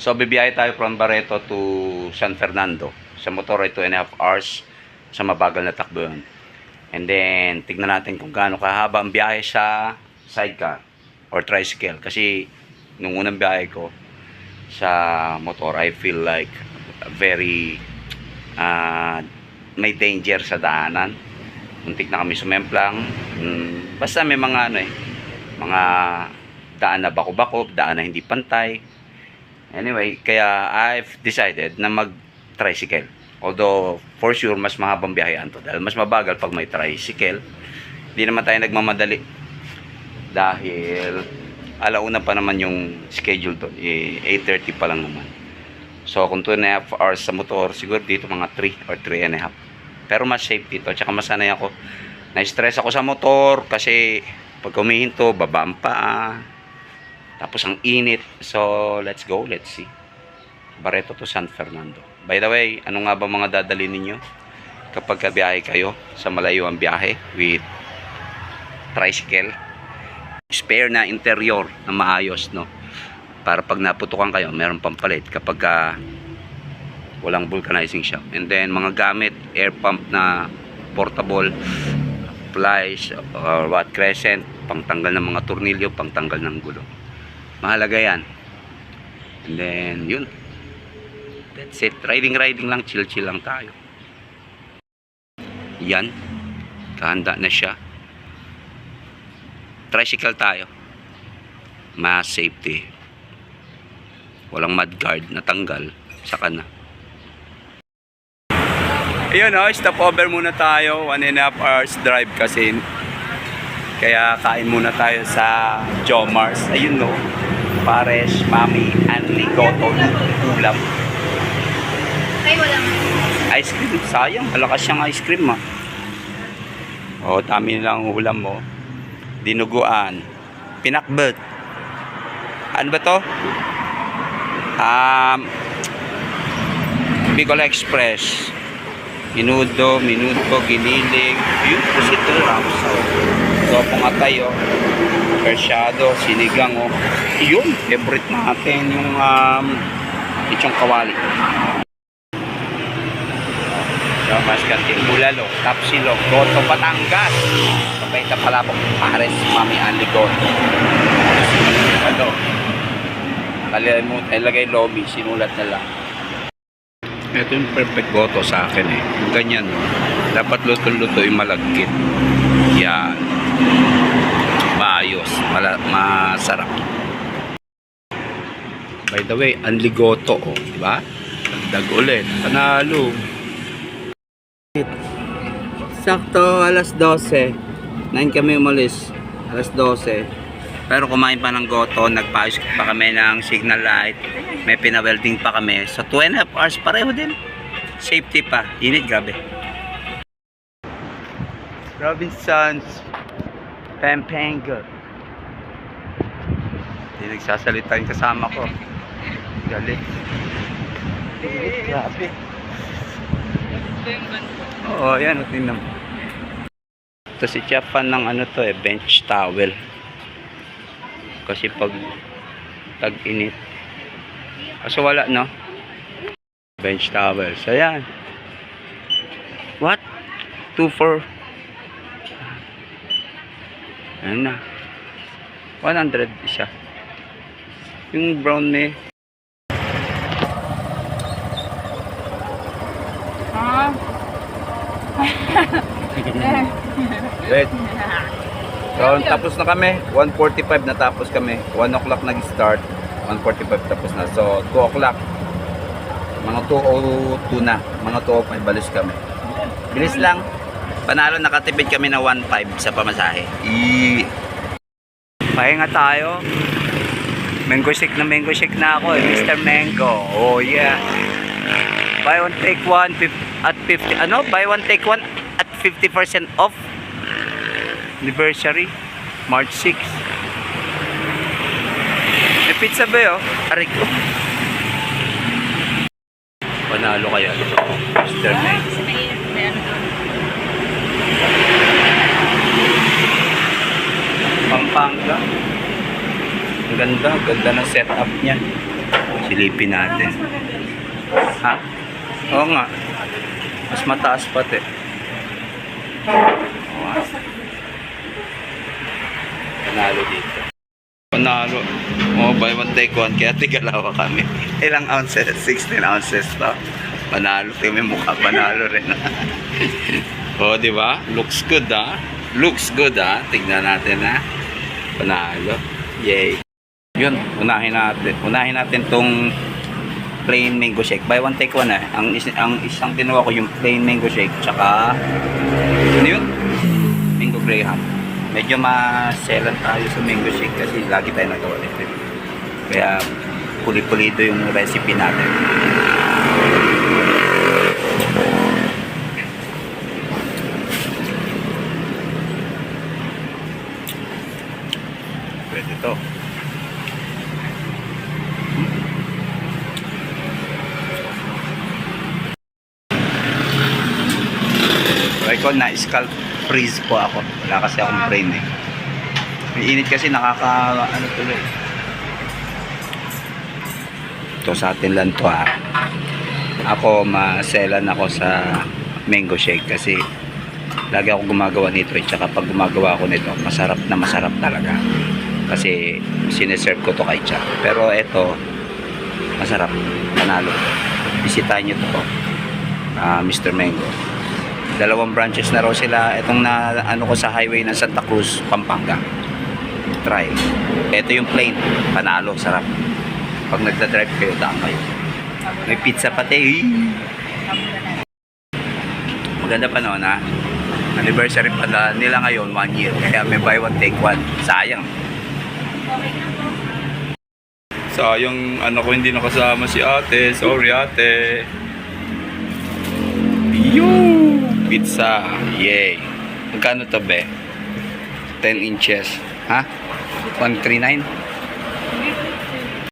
So, bibiyahe tayo from Barreto to San Fernando. Sa motor ay 2 and a half hours sa mabagal na takbo yun. And then, tignan natin kung gaano kahaba ang biyahe sa sidecar or tricycle. Kasi, nung unang biyahe ko sa motor, I feel like very ah, may danger sa daanan. Muntik na kami sumemplang. Mm, basta may mga ano eh, mga daan na bako-bako, daan na hindi pantay. Anyway, kaya I've decided na mag-tricycle. Although, for sure, mas mahabang biyahean to. Dahil mas mabagal pag may tricycle. Hindi naman tayo nagmamadali. Dahil, alauna pa naman yung schedule doon. Eh, 8.30 pa lang naman. So, kung 2 and a hours sa motor, siguro dito mga 3 or 3 and a half. Pero mas safe dito. Tsaka masanay ako. Na-stress ako sa motor kasi pag humihinto, baba ang paa. Tapos ang init. So, let's go. Let's see. Barreto to San Fernando. By the way, ano nga ba mga dadali ninyo kapag kabiyahe kayo sa malayo ang biyahe with tricycle? Spare na interior na maayos, no? Para pag naputukan kayo, meron pampalit kapag ah, walang vulcanizing shop. And then, mga gamit, air pump na portable, plies, or what, crescent, pangtanggal ng mga tornilyo, pangtanggal ng gulo. Mahalaga yan. And then, yun. That's it. Riding-riding lang, chill-chill lang tayo. Yan. Kahanda na siya. Tricycle tayo. Mass safety. Walang mudguard na tanggal. Saka na. Ayun o, stop over muna tayo. One and a half hours drive kasi. Kaya kain muna tayo sa Jomars. Ayun no. Pares, Mami, Anli, Goto, ulam. Ay, wala nga. Ice cream, sayang. Malakas siyang ice cream ah. O, dami nilang ulam mo. Dinuguan. Pinakbet. Ano ba to? Um, Bicol Express. Minudo, minuto, giniling. Yun, pusito, ramsaw. So, pangatay, oh. Persyado, sinigang, oh. Yun, favorite natin yung um, itong kawali. So, mas kantin bulalo, tapsilog, goto, Batangas. Kapay na pala po, Pares, Mami, Anli, goto. Ano? Mo, ilagay lobby, sinulat na lang. Ito yung perfect goto sa akin eh. Yung Ganyan, no? Dapat luto-luto yung malagkit. Yan. Maayos. Mala masarap. By the way, anligoto, oh. Diba? Dag ulit. Panalo. Sakto, alas 12. 9 kami umalis. Alas 12. Pero kumain pa ng goto, nagpaayos pa kami ng signal light. May pinawelding pa kami. So 2 and a half hours pareho din. Safety pa. Init, grabe. Robinsons. Pampanga. Hindi nagsasalita yung kasama ko. Galit. Init, grabe. Oo, yan. Tingnan mo. Ito si Chapan ng ano to eh, bench towel. Kasi pag tag-init. Kaso wala, no? Bench towel. So, yan. What? 2 for... Ano na? 100 isa. Yung brown may... Ah. Wait. So, tapos na kami. 1.45 na tapos kami. 1 o'clock nag-start. 1.45 tapos na. So, 2 o'clock. Mga 2.02 na. Mga 2.05 balis kami. Bilis lang. Panalo nakatipid kami na 1.5 sa pamasahe. I Pahinga tayo. Mango shake na mango shake na ako eh. Mr. Mango. Oh yeah. Buy one take one at 50 ano? Buy one take one at 50% off anniversary March 6 may pizza ba yun? aray ko panalo kaya Mr. Meg Kasi may, may ano doon. Pampanga ang ganda, ganda ng setup niya Silipin natin. Ha? Oo nga. Mas mataas pati. Nga. Panalo dito. Panalo. Oh, buy one take one. Kaya tigalawa kami. Ilang ounces? 16 ounces to. Panalo. Tingnan mo mukha. Panalo rin. oh, di ba? Looks good, ah. Looks good, ah. Tignan natin, ah. Panalo. Yay. Yun, unahin natin. Unahin natin tong plain mango shake. Buy one take one eh. Ang, is, ang isang ginawa ko yung plain mango shake. Tsaka, ano yun? Mango graham. Medyo maselan tayo sa mango shake kasi lagi tayo nagawa eh. Kaya puli-pulido yung recipe natin. Pwede to. Try ko na scalp freeze po ako. Wala kasi akong brain eh. May init kasi nakaka ano tuloy. Ito sa atin lang to ha. Ako maselan ako sa mango shake kasi lagi ako gumagawa nito eh. Tsaka pag gumagawa ako nito, masarap na masarap talaga. Kasi sineserve ko to kay Cha. Pero ito, masarap. Panalo. Bisitahin nyo to. Ah, Mr. Mango. Dalawang branches na raw sila. Itong na ano ko sa highway ng Santa Cruz, Pampanga. Try. Ito yung plain panalo, sarap. Pag nagda-drive kayo, daan kayo. May pizza pati. Maganda pa noon ha? Anniversary pala nila ngayon one year. Kaya may buy one take one. Sayang sayang ano ko hindi nakasama si ate sorry ate Yo! Pizza. Yay. Magkano to be? 10 inches. Ha? 139?